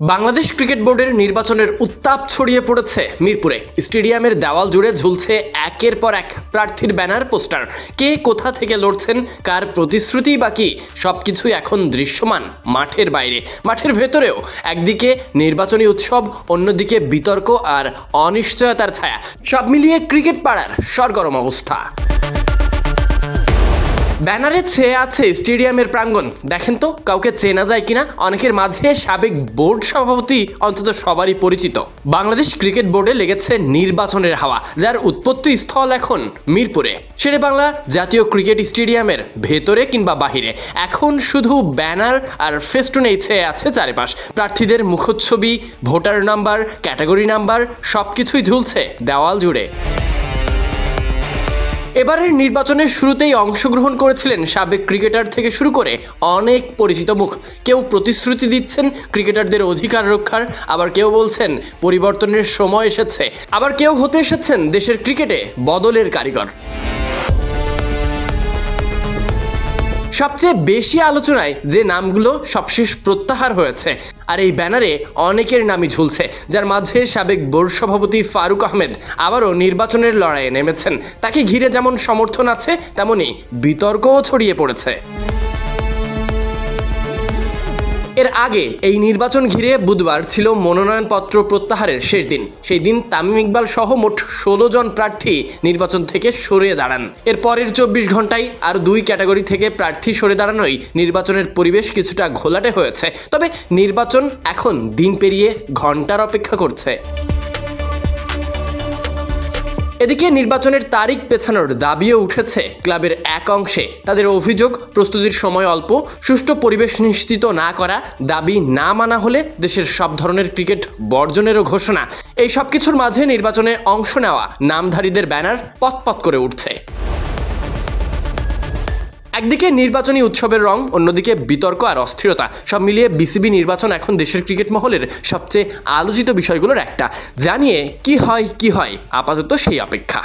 Bangladesh cricket বোর্ডের নির্বাচনের উত্তাপ ছড়িয়ে পড়েছে মিরপুরে। স্টেডিয়ামের দেওয়াল জুড়ে ঝুলছে একের পর এক প্রার্থীর ব্যানার, পোস্টার। কে কোথা থেকে লড়ছেন, কার প্রতিশ্রুতি বাকি, সবকিছুই এখন দৃশ্যমান মাঠের বাইরে। মাঠের ভেতরেও একদিকে নির্বাচনী উৎসব, অন্যদিকে বিতর্ক আর অনিশ্চয়তার ছায়া। সব মিলিয়ে ক্রিকেট পাড়ার সরগরম অবস্থা। ব্যানারে ছেয়ে আছে স্টেডিয়ামের প্রাঙ্গণ। দেখেন তো, কাউকে চেনা যায় কিনা? অনেকের মাঝে সাবেক বোর্ড সভাপতি, অন্তত সবারই পরিচিত। বাংলাদেশ ক্রিকেট বোর্ডে লেগেছে নির্বাচনের হাওয়া, যার উৎপত্তি স্থল এখন মিরপুরে। শেরে বাংলা জাতীয় ক্রিকেট স্টেডিয়ামের ভেতরে কিংবা বাহিরে। এখন শুধু ব্যানার আর ফেস্টুনেই ছেয়ে আছে চারিপাশ। প্রার্থীদের মুখচ্ছবি, ভোটার নাম্বার, ক্যাটাগরি নাম্বার, সবকিছুই ঝুলছে দেওয়াল জুড়ে। এবারের নির্বাচনের শুরুতেই অংশগ্রহণ করেছিলেন সাবেক ক্রিকেটার থেকে শুরু করে অনেক পরিচিত মুখ। কেউ প্রতিশ্রুতি দিচ্ছেন ক্রিকেটারদের অধিকার রক্ষার, আবার কেউ বলছেন পরিবর্তনের সময় এসেছে। আবার কেউ হতে এসেছেন দেশের ক্রিকেটে বদলের কারিগর। সবচেয়ে বেশি আলোচনায় যে নামগুলো সবশেষ প্রত্যাহার হয়েছে। আর এই ব্যানারে অনেকের নামই ঝুলছে, যার মাঝে সাবেক বোর্ড সভাপতি ফারুক আহমেদ আবারও নির্বাচনের লড়াইয়ে নেমেছেন। তাকে ঘিরে যেমন সমর্থন আছে তেমনই বিতর্কও ছড়িয়ে পড়েছে। এর আগে এই নির্বাচন ঘিরে বুধবার ছিল মনোনয়নপত্র প্রত্যাহারের শেষ দিন। সেই দিন তামিম ইকবাল সহ মোট ষোলো জন প্রার্থী নির্বাচন থেকে সরে দাঁড়ান। এর পরের চব্বিশ ঘন্টায় আর দুই ক্যাটাগরি থেকে প্রার্থী সরে দাঁড়ানোই নির্বাচনের পরিবেশ কিছুটা ঘোলাটে হয়েছে। তবে নির্বাচন এখন দিন পেরিয়ে ঘণ্টার অপেক্ষা করছে। এদিকে নির্বাচনের তারিখ পেছানোর দাবিও উঠেছে। ক্লাবের এক অংশে তাদের অভিযোগ, প্রস্তুতির সময় অল্প, সুষ্ঠু পরিবেশ নিশ্চিত না করা, দাবি না মানা হলে দেশের সব ধরনের ক্রিকেট বর্জনেরও ঘোষণা। এই সব কিছুর মাঝে নির্বাচনে অংশ নেওয়া নামধারীদের ব্যানার পথ করে উঠছে। একদিকে নির্বাচনী উৎসবের রং, অন্যদিকে বিতর্ক আর অস্থিরতা। সব মিলিয়ে বিসিবি নির্বাচন এখন দেশের ক্রিকেট মহলের সবচেয়ে আলোচিত বিষয়গুলোর একটা। জানিয়ে কি হয় কি হয়, আপাতত সেই অপেক্ষা।